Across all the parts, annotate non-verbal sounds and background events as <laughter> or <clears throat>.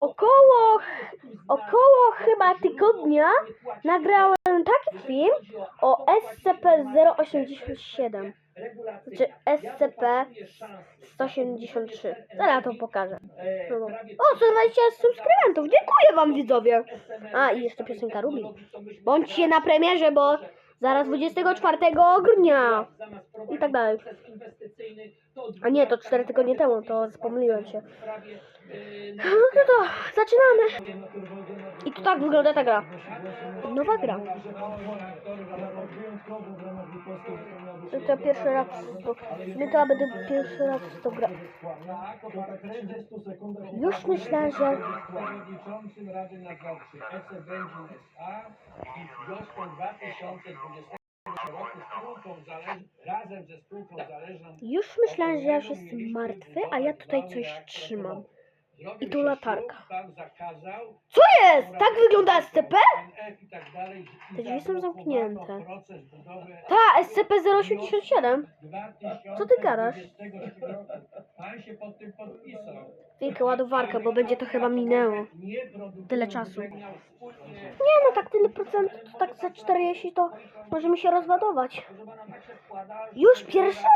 około, około chyba tygodnia nagrałem taki film o SCP-087. Znaczy SCP-183. Zaraz to pokażę. No. O, 120 subskrybentów. Dziękuję wam widzowie. A, i jeszcze piosenka Rubi. Bądźcie na premierze, bo zaraz 24 grudnia. I tak dalej. A nie, to 4 tygodnie temu, to pomyliłem się. No to zaczynamy. I to tak wygląda ta gra. Nowa gra. To, to pierwszy raz to, my to będę pierwszy raz w to gra. Już myślę, że przewodniczącym Rady Nadzorczej SB SA i wiosną 2020 roku spółką zależ- razem ze spółką zależną już myślałem, że ja już jestem martwy, a ja tutaj coś trzymam. I tu latarka. zakazał. Co jest? Tak wygląda SCP? Tak Te drzwi są zamknięte. Ta, SCP-087. Co ty gadasz? 2020 roku. Pan się pod tym podpisał. Wielka ładowarka, bo będzie to chyba minęło. Tyle czasu. Nie no, tak tyle procent, to tak za 40 to możemy się rozładować. Tak Już pierwsze?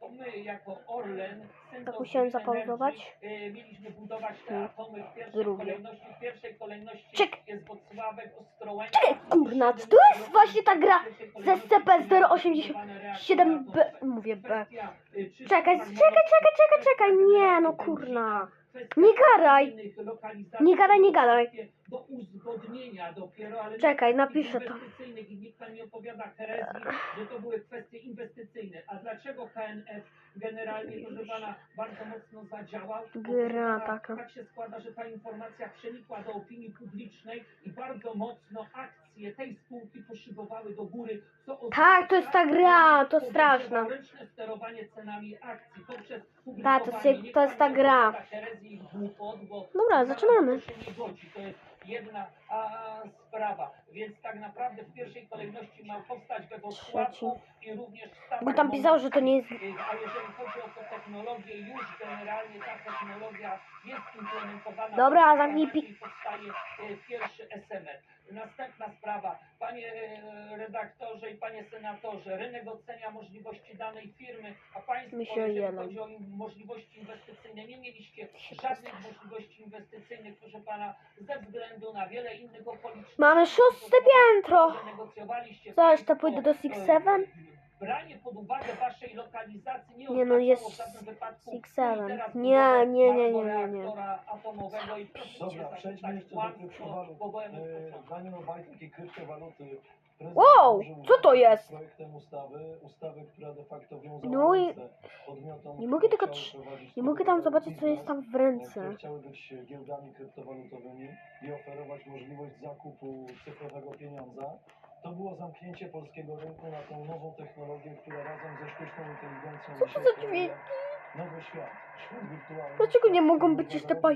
To my jako Orlen, Tak musiałem zapauzować. Y, mieliśmy budować Hmm. atomy w pierwszej Drugie. kolejności. W pierwszej kolejności Czek- jest Włocławek, Ostrołęka. Czekaj, kurna, to jest właśnie ta gra z SCP-087B? Mówię B. y, Czekaj, czekaj, czekaj, czekaj, czekaj, nie no kurna. Nie gadaj. Nie gadaj, nie gadaj. Dopiero, ale Czekaj, napiszę to. inwestycyjnych I nikt pan nie opowiada herezji, że to były kwestie inwestycyjne. A dlaczego KNF generalnie, proszę pana, bardzo mocno zadziałał? Gra taka. Tak się składa, że ta informacja przenikła do opinii publicznej i bardzo mocno akcje tej spółki poszybowały do góry. Co Tak, to jest ta gra, to straszna. ręczne sterowanie cenami akcji poprzez Ta, to jest- publikowanie. to jest ta gra. Dobra, zaczynamy. to się nie godzi. To jest jedna a, sprawa. Więc tak naprawdę w pierwszej kolejności miał powstać Wrocławiu i również w Bo tam pisał, że to nie jest... A jeżeli chodzi o tę technologię, już generalnie ta technologia jest implementowana. Dobra, w zamknij pi- i powstaje y, pierwszy SMS. Następna sprawa. Panie y, redaktorze i panie senatorze, rynek ocenia możliwości danej firmy, a państwo, się jeżeli chodzi o możliwości inwestycyjne, nie mieliście żadnych możliwości inwestycyjnych, proszę pana, ze względu na wiele innych okoliczności. Mamy szóste piętro. Jeszcze państwo, pójdę do Six e, Seven? Branie pod uwagę waszej lokalizacji nie, Nie, no jest w żadnym wypadku Nie, nie, nie, nie, nie, nie. atomowego i proszę Dobra, przejdźmy jeszcze do kryptowalut. E. Zanim Obajtek i kryptowaluty. prezydent Wow, złożył co to jest? Projektem ustawy, ustawy, która de facto wiązała No i- ręce podmiotom, nie mogę które tylko chciały trz- prowadzić Nie mogę tam zobaczyć, co jest tam w ręce. chciały być giełdami kryptowalutowymi i oferować możliwość zakupu cyfrowego pieniądza. To było zamknięcie polskiego rynku na tą nową technologię, która razem ze sztuczną inteligencją Co to za dźwięki? Nowy świat, świat wirtualny. Dlaczego nie mogą być jeszcze pa...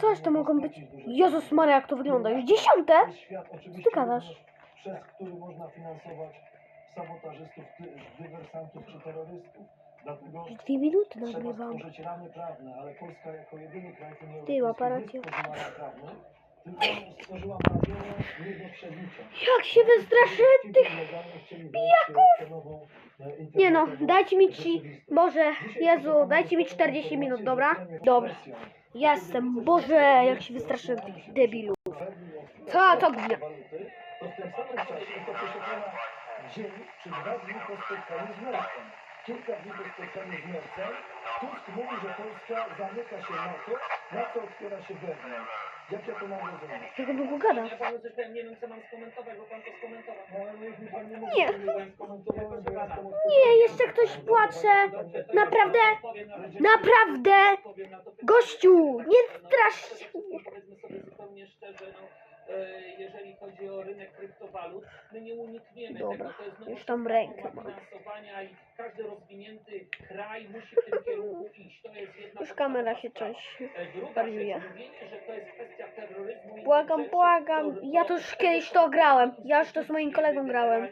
Coś to mogą być... Jezus Maria, jak to wygląda? Już dziesiąte? To jest świat oczywiście Ty gadasz? również, przez który można finansować sabotażystów, dy- dywersantów czy terrorystów. Dlatego Już dwie minuty trzeba nagrywam. stworzyć ramy prawne, ale Polska jako jedyny kraj w Unii Europejskiej nie stworzyła ram prawnych, Jak się wystraszyłem tych... pijaków! Nie no, dajcie mi ci... Boże, Jezu, dajcie mi 40 minut, dobra? Dobra. Jestem, Boże, jak się wystraszyłem tych debilów. Co? To przeszukana dzień czy dwa dni po spotkaniu z Mercem. Kilka dni po spotkaniu z Mercem Tusk mówi, że Polska zamyka się na to, na co otwiera się Berlin. Jak ja to mam rozumieć? Jak on długo gada? Ja panu coś powiem, nie wiem co mam skomentować, bo pan to skomentował. No, nie Nie. jeszcze ktoś płacze. Naprawdę? Naprawdę? Gościu, nie strasz wszystkim Powiedzmy sobie zupełnie szczerze, no, jeżeli chodzi o rynek kryptowalut, my nie unikniemy Dobra, tego. To jest już tam rękę forma mam. finansowania i każdy rozwinięty kraj musi w tym kierunku iść. To jest jedna Już kamera się sprawa. coś E, Druga wariuje. rzecz, mówienie, że to jest kwestia terroryzmu i błagam, błagam. Ja to już kiedyś to grałem. Ja już to z moim kolegą grałem.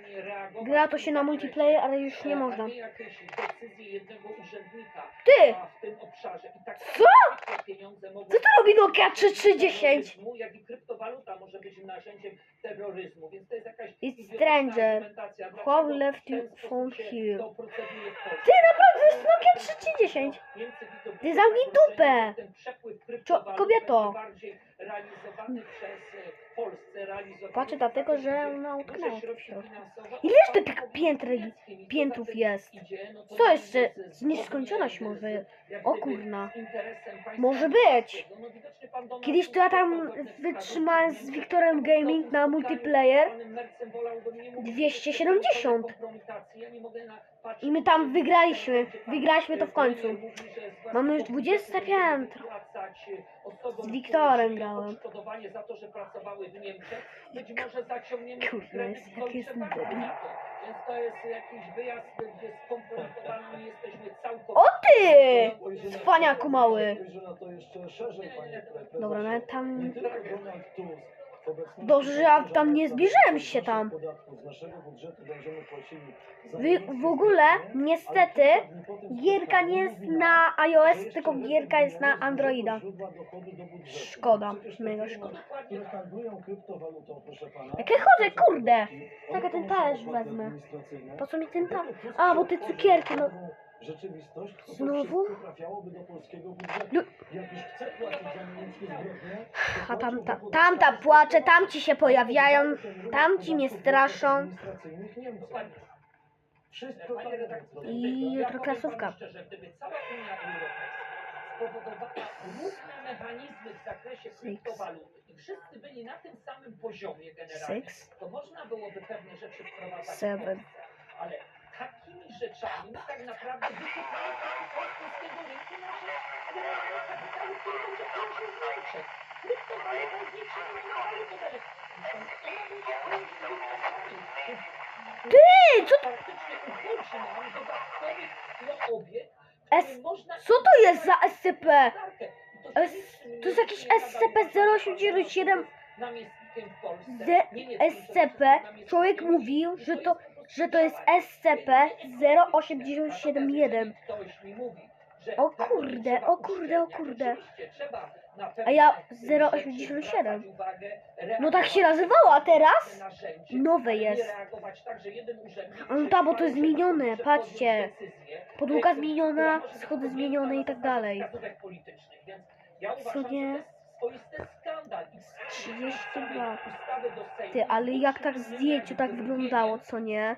Gra to się na multiplayer, ale już nie można. jakieś decyzje jednego urzędnika Ty! a w tym obszarze. I tak Co? Co to robi Nokia 3310? terroryzmu, jak i kryptowaluta może być narzędziem terroryzmu, więc to jest jakaś It's stranger. How left you się here? Ty, naprawdę, jest Nokia 3310. Niemcy widzą Ty zamknij dupę. kryptowalut kobieto. Patrzę dlatego, że ona utknęła Ileż to tych piętr- piętrów jest? no Co jeszcze? zgodnie może. O kurna. Może być. No Donald Kiedyś to ja tam wytrzymałem z Wiktorem Gaming na multiplayer spotkaniu z panem Mercem wolałbym nie mówić, że 270. I my tam wygraliśmy. Wygraliśmy to w końcu. Mamy już własnego 20 budżetu piętro. Z Wiktorem grałem. za to, że pracowały w Niemczech. Być może zaciągniemy Kurde, jest- to. Więc to jest jakiś wyjazd, gdzie skompromitowani jesteśmy całkowicie. O ty! Cwaniaku mały. Dobra, nawet tam... W Dobrze, że ja tam nie zbliżyłem się tam. niemieckie w ogóle, niestety, gierka nie jest na iOS, tylko gierka jest na Androida. Szkoda, mega szkoda. Jakie chodzę, kurde! Czekaj, ten talerz wezmę. Po co mi ten Tusk A, bo te cukierki, no. Rzeczywistość, to Znowu? wszystko trafiałoby do polskiego budżetu. No. Jak już chce płacić za niemieckie zbrodnie, to A tamta, płacił tamta płacze, tamci się pojawiają, tamci mnie straszą. administracyjnych Niemców. Wszystko Panie redaktorze, I ja jutro powiem klasówka. panu Szczerze, gdyby cała Unia Europejska spowodowała równe mechanizmy w zakresie kryptowaluty i wszyscy byli na tym samym poziomie generalnie, Six. to można byłoby pewne rzeczy wprowadzać Seven. Polsce. Ale takimi rzeczami tak naprawdę wykupujemy kapitał z polskiego rynku na rzecz generalnego kapitału, który będzie krążył w Niemczech. Kryptowaluta niczym inną walutą. Zresztą ona będzie krążyć w Niemczech. Ty, co to, nam dodatkowych no, S- co to jest za SCP? S, to jest jakiś SCP-0807 namiestnikiem w Polsce. Z- niemieckim SCP, człowiek mówił, że to, że to jest SCP-0871. Ktoś mi mówi, że O kurde, o kurde, o kurde. A ja rzeczy 0,87. zwracać uwagę, No tak się nazywało, a teraz? Nowe jest. A no tak, bo to jest zmienione, patrzcie. Podłoga zmieniona, schody zmienione i tak dalej. Co nie? Swoisty skandal. I skandal 32. ustawy do Sejmu Ty, ale jak tak jest zdjęciu tak wyglądało, co nie?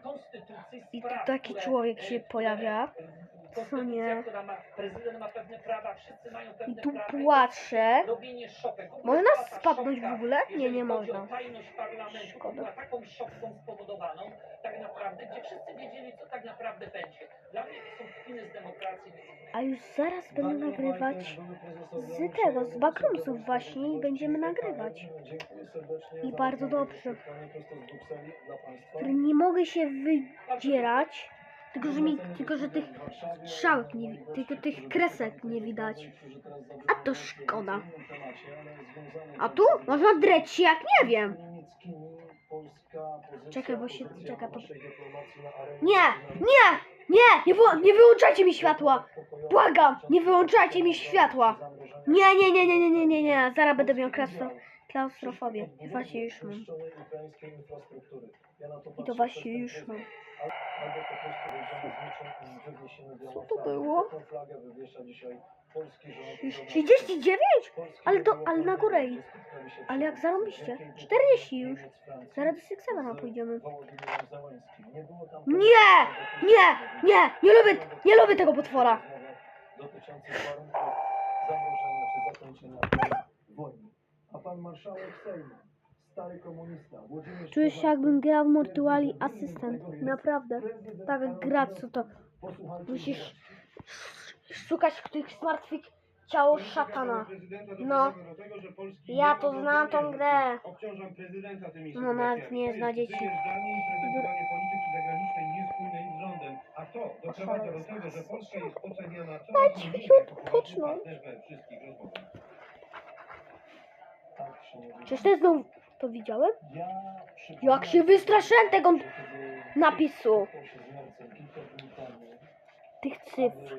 I tu taki człowiek się pojawia. Co konstytucja, nie? która ma, prezydent ma pewne prawa, wszyscy mają pewne I tu prawa. płaczę. Robienie szopek. W ogóle Można cała ta spadnąć szopka, w ogóle? Nie, jeżeli nie chodzi o można. tajność parlamentu Szkoda. była taką szopką spowodowaną, tak naprawdę, gdzie wszyscy wiedzieli, co tak naprawdę będzie. Dla mnie to są kpiny z demokracji. A już zaraz będę nagrywać z tego, z backroomsów właśnie i będziemy nagrywać. I bardzo dobrze. nie mogę się wydzierać, tylko że mi, tylko że tych strzałek nie, tylko tych kresek nie widać. A to szkoda. A tu można dreć jak nie wiem. Czekaj, bo się- czekaj, to- Nie, nie, nie, nie, wy, nie wyłączajcie mi światła. Błagam, nie wyłączajcie mi światła. Nie, nie, nie, nie, nie, nie, nie, nie. Zaraz będę miał klaustro, klaustrofobię. Właśnie już mam. I to właśnie już mam. Co to było? Już 39? Ale to- ale na górę. Ale jak zarąbiście. 40 już. Zaraz do Sixena pójdziemy. Nie, nie, nie, nie lubię, nie lubię tego potwora. Dotyczących warunków zamrożenia czy zakończenia tej wojny. A pan marszałek Sejmu, Czuję się jakbym grał w Mortuali Asystent. Naprawdę. Tak gra, co to. Musisz szukać w tych martwych ciało szatana. No. Ja to znam tą grę. No, nawet nie To zna jest dzieci. A to doprowadza do tego, że Polska jest oceniana coraz mniej partner we wszystkich rozmowach. Tak Czyż ty znowu to widziałem? Ja Jak się wystraszyłem tego napisu. Tych cyfr.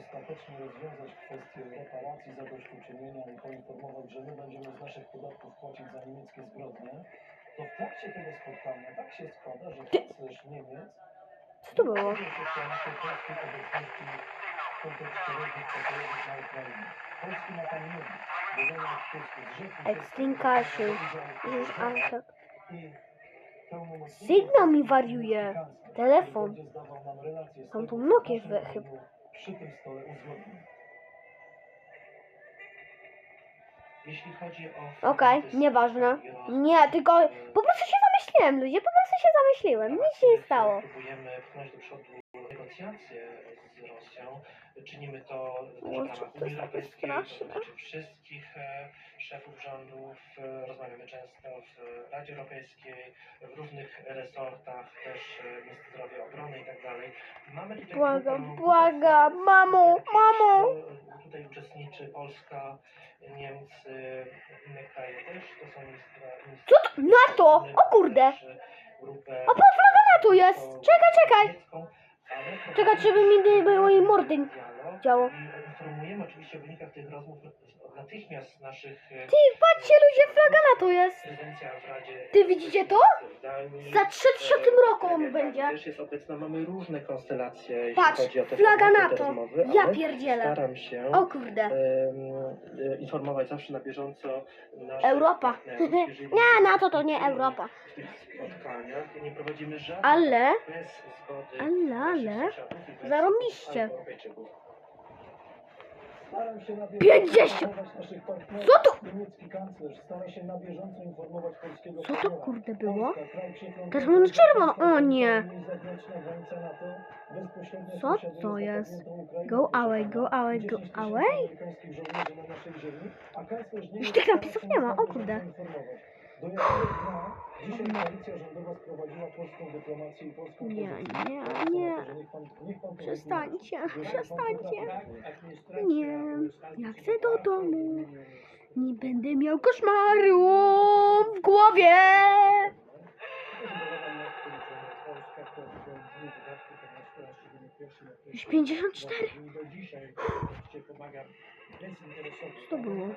ostatecznie rozwiązać kwestię reparacji, zadośćuczynienia i poinformować, że my będziemy z naszych podatków płacić za niemieckie zbrodnie, to w trakcie tego spotkania tak się składa, że kanclerz Niemiec Co to było? Polski ma tam nie udziału Już w a i pełnomocnikiem Sygnał mi wariuje. Telefon. naszym we- kraju chyba. Przy tym stole. Jeśli chodzi o... Okej, nieważne. Nie, tylko po prostu się zamyśliłem, ludzie, po prostu się zamyśliłem. Nic się nie stało. Negocjacje z Rosją. Czynimy to w Boże, ramach Unii Europejskiej, dotyczy wszystkich e, szefów rządów. E, Rozmawiamy często w Radzie Europejskiej, w różnych resortach, też e, minister zdrowia, obrony i tak dalej. Mamy tutaj Błagam, błagam, mamo, mamo. Tutaj uczestniczy Polska, Niemcy, inne kraje też. To są ministra, Co to? NATO! O kurde! Grupę O, po flaga NATO jest! Czekaj, czekaj! Czekaj, żeby mi i mordy działo. Informujemy oczywiście o wynikach tych rozmów natychmiast naszych e, Ty, patrzcie ludzie, flaga jest! prezydencja w Radzie. Ty widzicie to? Za 3000 roku on będzie. Też jest obecna, mamy różne konstelacje, Patrz, chodzi o te flaga NATO. Ja ale pierdzielę. Staram się O kurde. e, informować zawsze na bieżąco Europa. <laughs> Nie, NATO to nie Europa. Ale, zgody ale, ale, bieżąco 50. informować naszych partnerów. Co to? Co to kurde było? Przyfrontowy, Czerwono. O nie. Co to jest? Go away, go away, 10 go away? Już tych napisów nie ma, o kurde. Do dnia dzisiaj koalicja rządowa sprowadziła polską dyplomację i polską Nie, nie, nie. Przestańcie, przestańcie. Nie, ja chcę do domu. Nie będę miał koszmaru w głowie. Już 54. Co to było?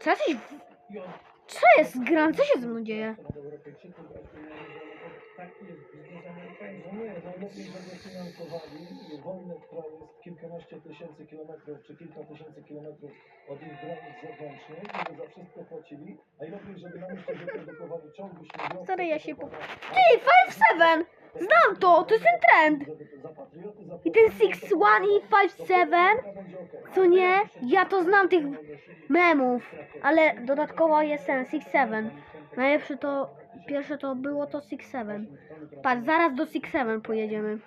Co jacyś... Co jest grane? Co się ze mną dzieje? Wojnę, która jest kilkanaście tysięcy kilometrów czy kilka tysięcy kilometrów od ich granic zewnętrznych, żeby za wszystko płacili, a lepiej, żeby nam jeszcze wyprodukowali czołgi, śmigłowce... Stary, ja się pana, Ty, 5-7! Znam to, to jest ten trend. I ten zapłacili, 6-1 i 5-7, co nie? Ja to znam tych memów, ale dodatkowo jest ten 6-7. Najlepsze to, pierwsze to było to 6-7. Patrz, zaraz do 6-7 pojedziemy.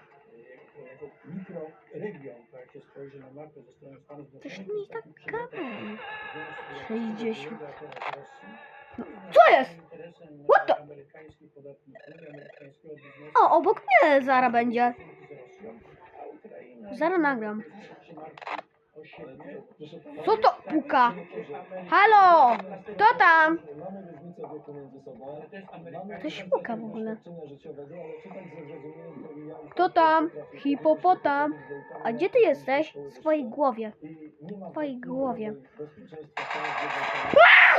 Coś mi tak gadał. 60. 60. Co jest? What the? O, obok mnie Zara będzie. Zara nagram. Co to puka? Halo! Kto tam? To się puka w ogóle. Kto tam? Hipopotam. A gdzie ty jesteś? W swojej głowie. W twojej głowie.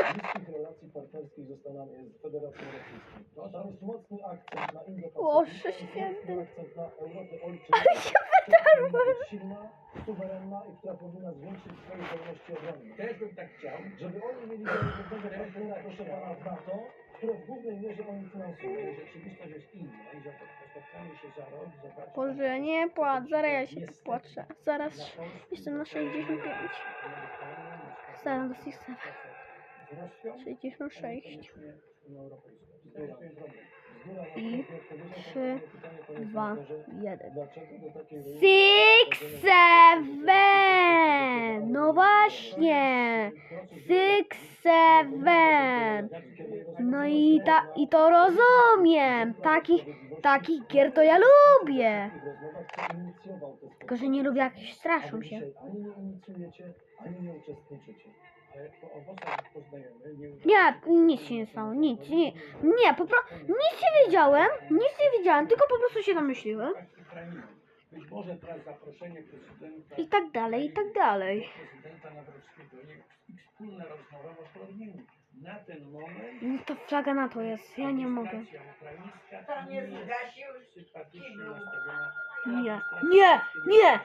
Bliskich relacji partnerskich ze Stanami, z Federacją Rosyjską. No, tam jest mocny akcent na Indo-Pacyfik, akcent na Europę <laughs> być silna, suwerenna i która powinna zwiększyć swoje zdolności obronne. Też bym tak chciał, żeby oni mieli <clears throat> jednego partnera, proszę pana, w NATO, które w głównej mierze oni finansują. Rzeczywistość jest inna i za to spotkanie się za rok, zobaczyć... Boże, nie płacz, zaraz ja się płaczę. Zaraz jestem na 65. Zaraz do 6-7. 66. I 3, 2, 1. Six, seven! No właśnie! Six, seven! No i, ta, i to rozumiem. Takich, takich gier to ja lubię. Tylko, że nie lubię jak straszą się. Ani nie inicjujecie, ani nie uczestniczycie. Nie, nic się nie stało, nic, nie, nie, po prostu, nic nie wiedziałem, nic nie wiedziałem, tylko po prostu się namyśliłem. Być może teraz zaproszenie prezydenta i tak dalej, i tak dalej. prezydenta Nawrockiego i wspólna rozmowa. Na ten moment No to flaga na to jest, ja nie mogę. To nie zgasił Nie, nie, nie.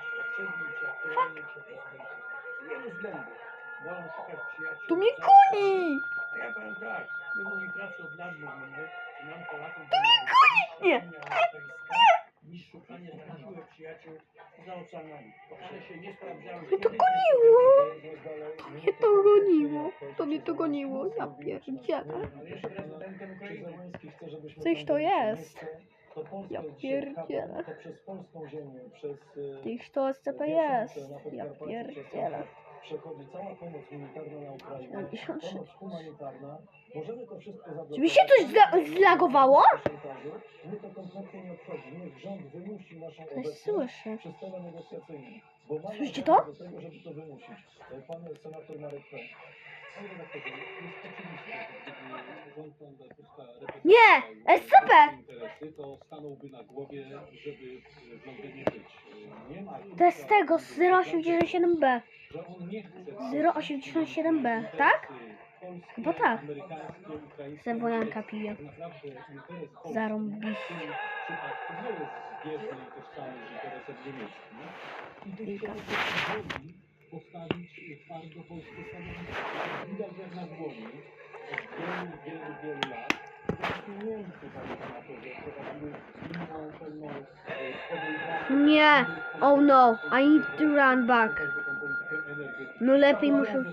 Z wielu względów. Wolą szukać przyjaciół. to mnie goni! A ja powiem tak, my Unii Pracy od lat mówimy, że nam Polakom to Nie. niż szukanie siłę przyjaciół za oceanami. One się nie sprawdzały. Mnie to goniło! Mnie to goniło, to mnie to goniło, ja pierdzielę. Coś to jest. Ja pierdzielę. Przez e, Tyś to SCP jest, ja pierdzielę. Przechodzi cała pomoc humanitarna na Ukrainę, 76. pomoc humanitarna. Możemy to wszystko zablokować. Czy mi się coś zla- zlagowało? Mnie to kompletnie nie obchodzi. Niech rząd wymusi naszą obecność słyszę. przy stole negocjacyjnym. Bo mamy Słyszycie to? do tego, żeby to wymusić. E, Pan senator Marek Tuska Nie, reprezentował SCP! interesy, to stanąłby na głowie, żeby w Londynie być. E, Nie ma To jest z tego, z 087B. Że on nie chce 087B, tak? Chyba tak. Wojanka pije. Zarąbiście. Postawić twardo polskie. Widać jak na dłoni od wielu, wielu, wielu lat. Nie, oh no, I need to run back. No lepiej muszę...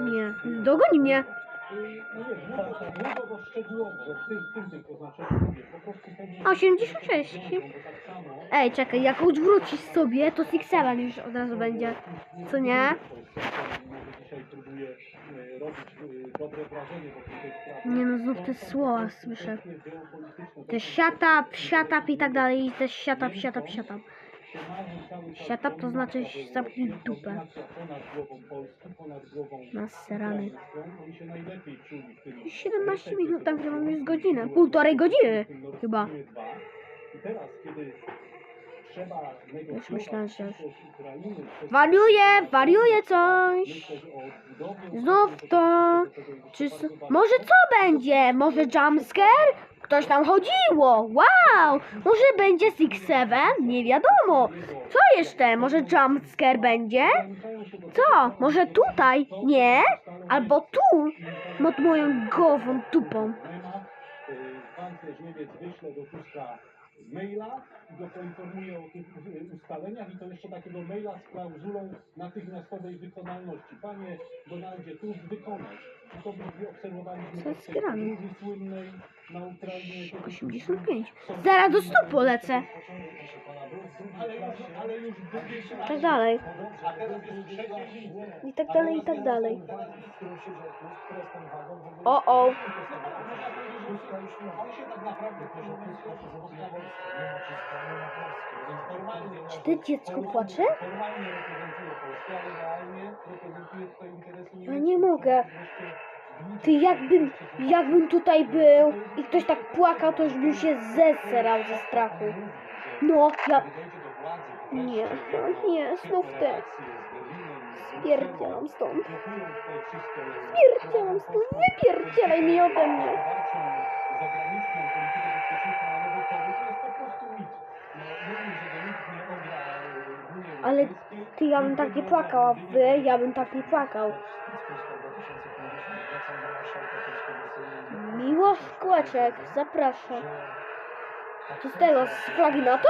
Nie, dogoni mnie. No 86. Ej, czekaj, jak odwrócisz sobie, to Six Seven już od razu będzie. Co nie? Nie no, znów te słowa słyszę. Te shut up i tak dalej, i te shut up. Shut up to znaczy zamknij dupę. Nasrany. Oni się najlepiej czuli w tym 17 minut nagrywam już godzinę, półtorej godziny chyba. I teraz, kiedy trzeba negocjować myślałem, że- Wariuje, wariuje coś. Znów to... Czy... Może co będzie? Może jumpscare? Ktoś tam chodziło. Wow! Może będzie Six Seven? Nie wiadomo. Co jeszcze? Może jumpscare będzie? Co? Może tutaj? Nie? Albo tu? Nad moją głową dupą. nie ma. y, Kanclerz Niemiec wyśle do Tuska maila i go poinformuje o tych ustaleniach i to jeszcze takiego maila z klauzulą natychmiastowej wykonalności. Panie Donaldzie Tusk, wykonać. I to obserwowaliśmy Co jest grane? słynnej na Ukrainie. 85. Zaraz do stóp polecę. Ale już, ale już w drugiej I tak dalej. A teraz jest trzecia I tak dalej, i tak dalej. O, o. On się tak naprawdę Czy ty dziecko płacze? Formalnie reprezentuje Polskę, ale realnie reprezentuje tutaj interesy Ja niemieckie. nie mogę. Ty jakbym, jakbym tutaj był i ktoś tak płakał, to już bym się zesrał ze strachu. No, ja... Nie, nie, znów ty. Spierdzielam stąd. Spierdzielam stąd. Wypierdzielaj mi ode mnie. Ale ty, ja bym tak nie płakał, a wy, ja bym tak nie płakał. Miłosz Kłeczek, zapraszam. Co z tego, z flagi NATO?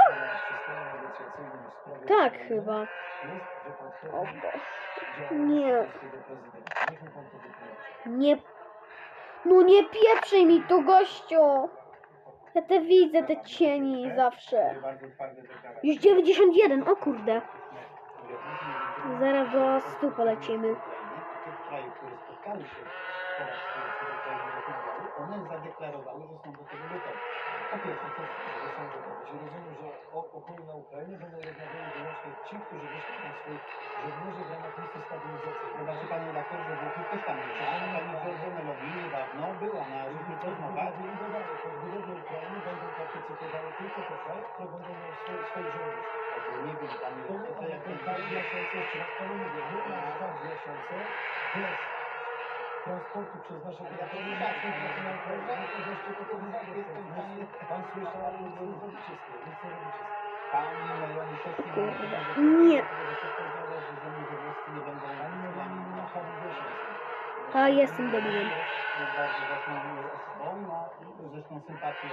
Tak, chyba. O Boże. Nie. Nie. No nie pieprzej mi tu, gościu. Ja te widzę, te cieni zawsze. Już 91, o kurde. Zaraz do stu polecimy. one zadeklarowały, że są do tego gotowe. Po pierwsze, to jest gotowość. Rozumiem, że o pokoju na Ukrainie będą rozmawiali wyłącznie ci, którzy wyszli tam swoich żołnierzy w ramach misji stabilizacji. Zobaczy panie redaktorze, że Włochów też tam jest. Pani Giorgio Meloni niedawno była na różnych rozmowach. I dodaję, to odbudowy Ukrainy będą partycypowały tylko te kraje, które będą miały żołnierzy. O to nie wiem, panie to jak mamy tak miesiące, jeszcze raz panu mówię, my mamy tak miesiące bez transportu przez nasze to wreszcie to powinno Pan słyszał, ale nic nie robicie z tym, nic nie robicie z tym. Pani Meloni też nie mówi, nie. że powiedziała, nie będą Meloni ma. A jestem debilem. Jest bardzo ważną osobą, no zresztą sympatie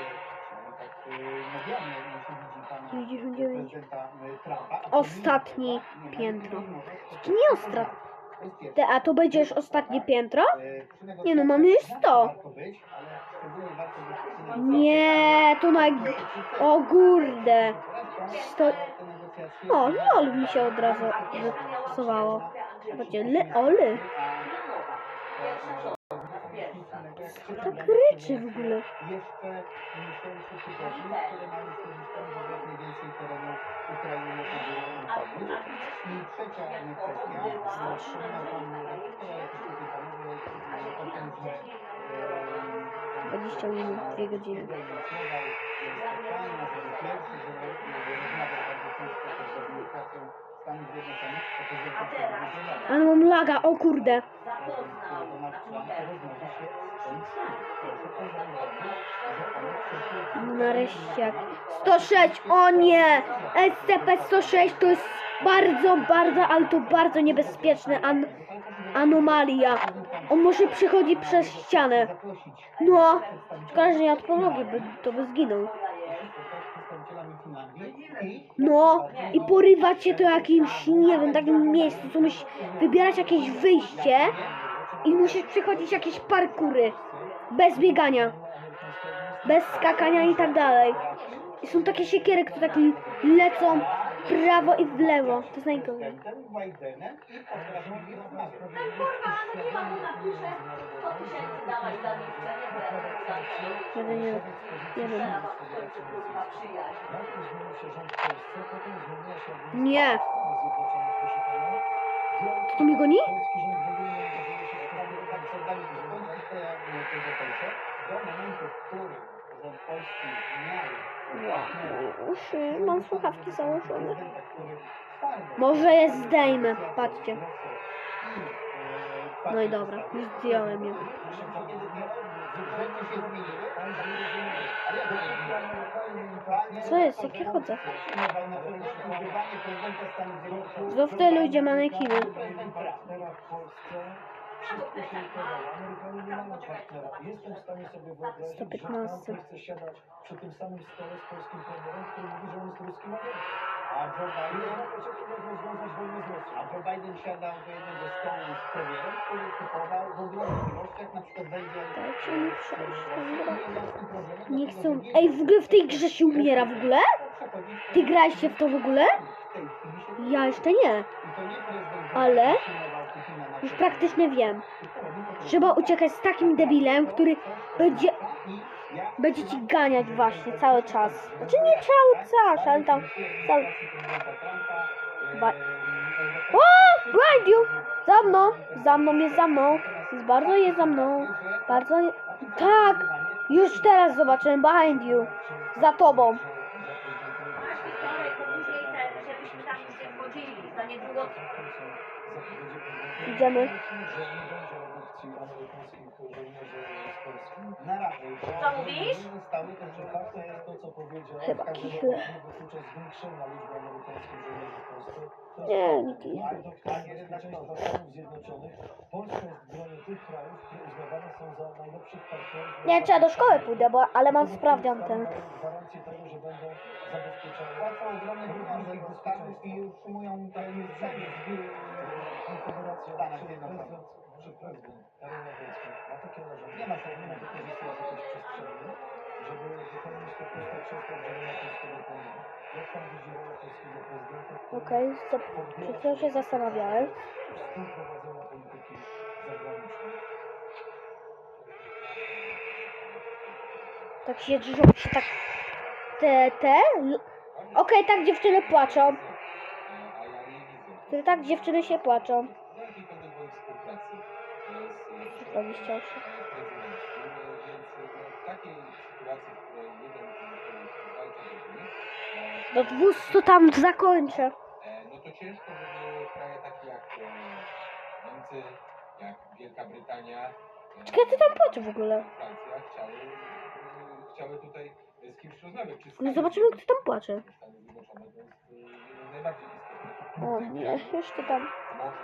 tak y, medialne jeśli widzi pana 99. prezydenta y, Trumpa. Ostatnie piętro. nie ostra- Te, a to będzie już ostatnie piętro? Y, przy Nie no, mamy już negocjacjach 100. Warto być, ale szczególnie warto być przy negocjacjach. Nie, to na... O kurde. Sto... O, lol mi się od razu wysuwało. Zobaczcie, le, ole. Tak ryczy w ogóle. Jeszcze które skorzystać z Ukrainy. I trzecia kwestia, wspomniał Pan redaktor, ale też tutaj Panowie o tym, że e, 20 minut, 2 godziny. Ale mam laga, o kurde. Jak- 106, o nie! SCP-106 to jest bardzo, bardzo, ale to bardzo niebezpieczne an anomalia. On może przechodzić przez ścianę. No, szkoda, że by, to by zginął. No, i porywać się to jakimś, nie wiem, takim miejscu, co musisz wybierać jakieś wyjście i musisz przechodzić jakieś parkury. Bez biegania, bez skakania i tak dalej. I są takie siekiery, które tak lecą w prawo i w lewo. To jest najgorzej. prezydentem Bidenem i potrafili rozmawiać. Kurwa, nie ma, mu napisze 100 tysięcy dawaj za milczenie, bo ja to zamknę. Jeden, jeden, jeden. Nie. Kto mi goni? Uszy, mam słuchawki założone. Może je zdejmę, patrzcie. No i dobra, już zdjąłem je. Rzeczy się zmieniły, ale jak to Co jest? Jak ja chodzę? Znów te ludzie manekiny. Jestem w stanie sobie wyobrazić, że 115. Trump nie chce siadać przy tym samym stole z polskim premierem, który mówi, że on jest ruskim agentem. A Joe Biden, rozmawiać o Biden siadał do jednego stołu z premierem, który typował w ogromnych ilościach, na przykład wejdzie Dajcie mi przejść, dobra. jasnym problemem, Nie chcą. nie Ej, w ogóle w tej grze się umiera w ogóle? Ty graliście w to w ogóle? się Ja jeszcze nie. Nie Ale już praktycznie wiem. Trzeba uciekać z takim debilem, który będzie, będzie ci ganiać właśnie cały czas. Znaczy nie cały czas, ale tam cały... Ba- O! Behind you! Za mną! Za mną jest za mną. Jest bardzo jest za mną. Bardzo je... Tak! Już teraz zobaczyłem behind you. Za tobą. Masz Co mówisz? Stały Że faktem jest to, co powiedział. Chyba że kichle. nie Nie, kichle. A doktrina bezpieczeństwa Stanów Zjednoczonych Polska jest w gronie tych krajów, które uznawane są za najlepszych partnerów. Nie, trzeba do szkoły pójdę, bo, ale mam sprawdzian ten. Gwarancję tego, że będą zabezpieczone. Płacą ogromne pieniądze do Stanów i utrzymują tajemnic wszędzie z Konfederacja, Stanach Zjednoczonych. Czy prezydent Karol Nawrocki ma takie narzędzie, Nie ma ma wykorzystać jakiejś przestrzeni, żeby wypełnić te puste krzesła w działaniu polskiego premiera. Jak pan widzi rolę polskiego prezydenta Okej, okay, przed chwilą się zastanawiałem. współprowadzenia polityki zagranicznej? Tak się drżą się tak te, te. Okej, tak dziewczyny płaczą. Tak dziewczyny się płaczą. 28. Do 200 tam zakończę. No to ciężko, żeby kraje takie jak e, Niemcy, jak Wielka Brytania. E, Czekaj, ty tam płacz w ogóle. Francja chciały, e, chciały tutaj z kimś rozmawiać. No zobaczymy, kto tam płacze. O nie, jeszcze tam. Może,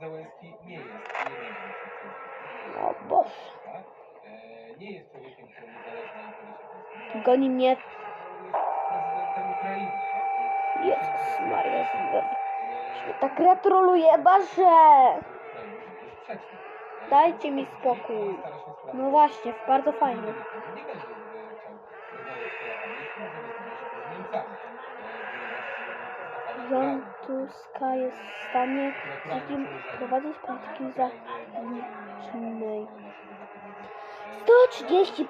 Załęski nie jest i nie będzie naszym O Boże. człowiekiem. E, Nie jest człowiekiem, któremu zależy na interesie polskim. Goni mnie. Jest prezydentem Ukrainy. tak? Jezus Maria. E, Tak gratuluję, Boże. Dajcie mi spokój. się. No właśnie, bardzo fajnie. Nie Tuska jest w stanie prowadzić polityki zagranicznej. 135!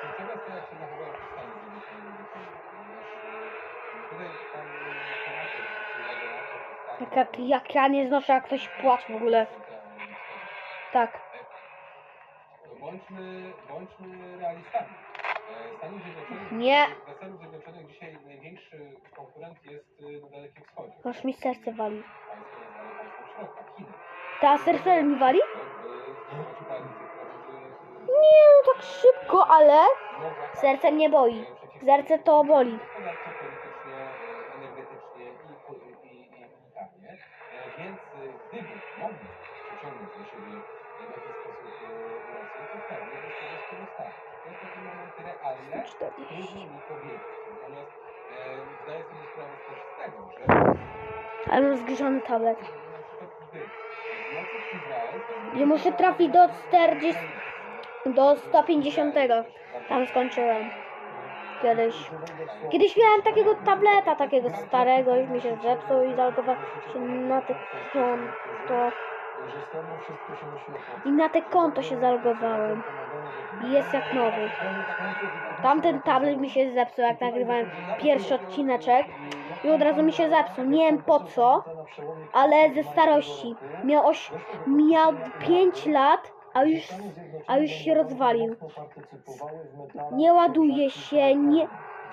Kluczowa sprawa, jak jak, ja nie znoszę, jak ktoś płacze w ogóle. Tak. Bądźmy, bądźmy realistami. Stanów Zjednoczonych, Nie. Dla Stanów Zjednoczonych dzisiaj największy konkurent jest e, na Dalekim Wschodzie. Aż mi serce wali. Państwo nazwane państwem środka, Chiny. Ta serce mi wali? Zobaczy pani, że Nie, no tak szybko, ale może serce mnie boi. Serce to boli. gospodarczo, politycznie, e, energetycznie i, po- i, i militarnie. E, Więc e, gdyby mogli przyciągnąć do siebie e, w jakiś sposób e, Rosję, to pewnie by z tego skorzystali. To jest taki 40. mi powiedzieć. Natomiast e, zdaję sobie sprawę też z tego, że Ale mam zgrzany tablet. Ja muszę trafić do 40, do 150. Tam skończyłem. Kiedyś. Kiedyś miałem takiego tableta, takiego starego, już mi się zepsuł i zalogował się na te konto. I na te konto się zalogowałem. Jest jak nowy. Tamten tablet mi się zepsuł, jak nagrywałem pierwszy odcineczek. I od razu mi się zepsuł. Nie wiem po co, ale ze starości. Miał, oś, miał 5 lat, a już, a już się rozwalił. Nie ładuje się, nie,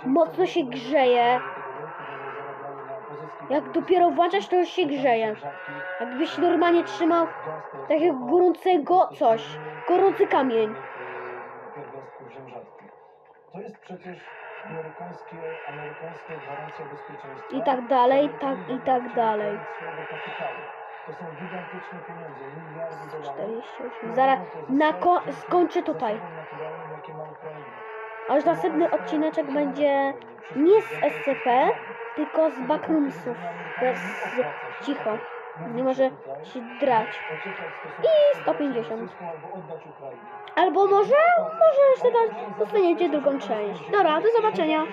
mocno się grzeje. Jak dopiero włączasz, to już się grzeje. Jakbyś normalnie trzymał takiego gorącego coś. Gorący kamień. To jest przecież amerykańskie, amerykańska gwarancja bezpieczeństwa. I tak dalej, tak i tak dalej. To są gigantyczne pieniądze, miliardy dolarów. 48. Zaraz na ko- skończę tutaj. A już następny odcineczek będzie nie z SCP, tylko z backroomsów. Bez cicho. Nie może się drać. I 150. Albo oddać Ukrainie. Albo może, może jeszcze dostaniecie drugą część. Dobra, do zobaczenia.